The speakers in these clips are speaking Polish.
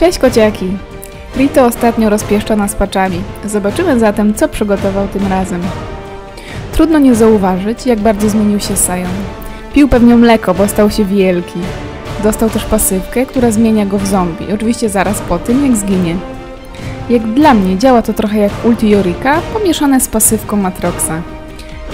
Cześć kociaki! Rito ostatnio rozpieszcza nas paczami. Zobaczymy zatem, co przygotował tym razem. Trudno nie zauważyć, jak bardzo zmienił się Sion. Pił pewnie mleko, bo stał się wielki. Dostał też pasywkę, która zmienia go w zombie, oczywiście zaraz po tym, jak zginie. Jak dla mnie działa to trochę jak ulti Jorika, pomieszane z pasywką Matroxa.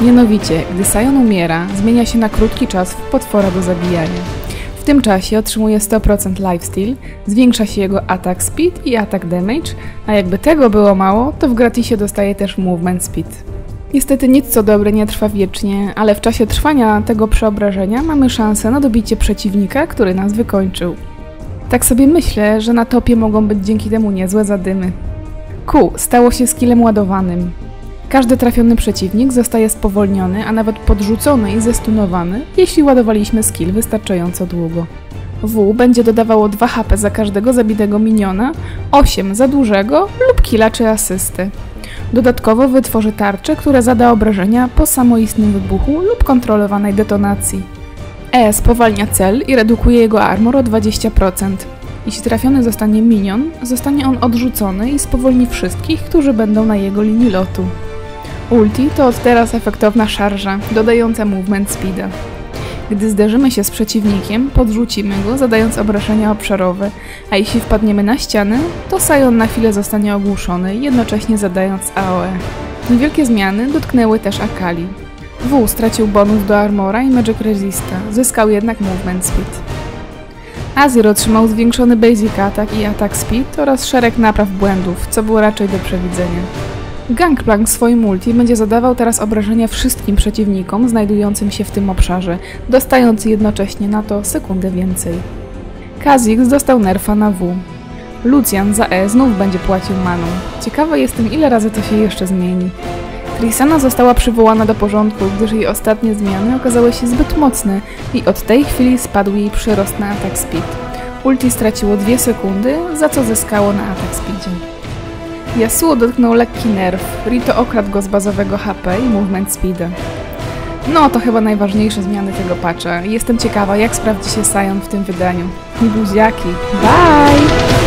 Mianowicie, gdy Sion umiera, zmienia się na krótki czas w potwora do zabijania. Tym czasie otrzymuje 100% lifesteal, zwiększa się jego attack speed i attack damage, a jakby tego było mało, to w gratisie dostaje też movement speed. Niestety nic co dobre nie trwa wiecznie, ale w czasie trwania tego przeobrażenia mamy szansę na dobicie przeciwnika, który nas wykończył. Tak sobie myślę, że na topie mogą być dzięki temu niezłe zadymy. Q stało się skillem ładowanym. Każdy trafiony przeciwnik zostaje spowolniony, a nawet podrzucony i zestunowany, jeśli ładowaliśmy skill wystarczająco długo. W będzie dodawało 2 HP za każdego zabitego miniona, 8 za dużego lub killa czy asysty. Dodatkowo wytworzy tarczę, która zada obrażenia po samoistnym wybuchu lub kontrolowanej detonacji. E spowalnia cel i redukuje jego armor o 20%. Jeśli trafiony zostanie minion, zostanie on odrzucony i spowolni wszystkich, którzy będą na jego linii lotu. Ulti to od teraz efektowna szarża, dodająca movement speeda. Gdy zderzymy się z przeciwnikiem, podrzucimy go, zadając obrażenia obszarowe, a jeśli wpadniemy na ścianę, to Sion na chwilę zostanie ogłuszony, jednocześnie zadając AOE. Niewielkie zmiany dotknęły też Akali. W stracił bonus do Armora i Magic Resista, zyskał jednak Movement Speed. Azir otrzymał zwiększony Basic Attack i Attack Speed oraz szereg napraw błędów, co było raczej do przewidzenia. Gangplank swoim multi będzie zadawał teraz obrażenia wszystkim przeciwnikom znajdującym się w tym obszarze, dostając jednocześnie na to sekundę więcej. Kha'Zix dostał nerfa na W. Lucian za E znów będzie płacił maną. Ciekawa jestem ile razy to się jeszcze zmieni. Trisana została przywołana do porządku, gdyż jej ostatnie zmiany okazały się zbyt mocne i od tej chwili spadł jej przyrost na atak speed. Ulti straciło 2 sekundy, za co zyskało na atak speedzie. Yasuo dotknął lekki nerw, Rito okradł go z bazowego HP i movement speeda. No, to chyba najważniejsze zmiany tego patcha. Jestem ciekawa, jak sprawdzi się Sion w tym wydaniu. Buziaki. Bye!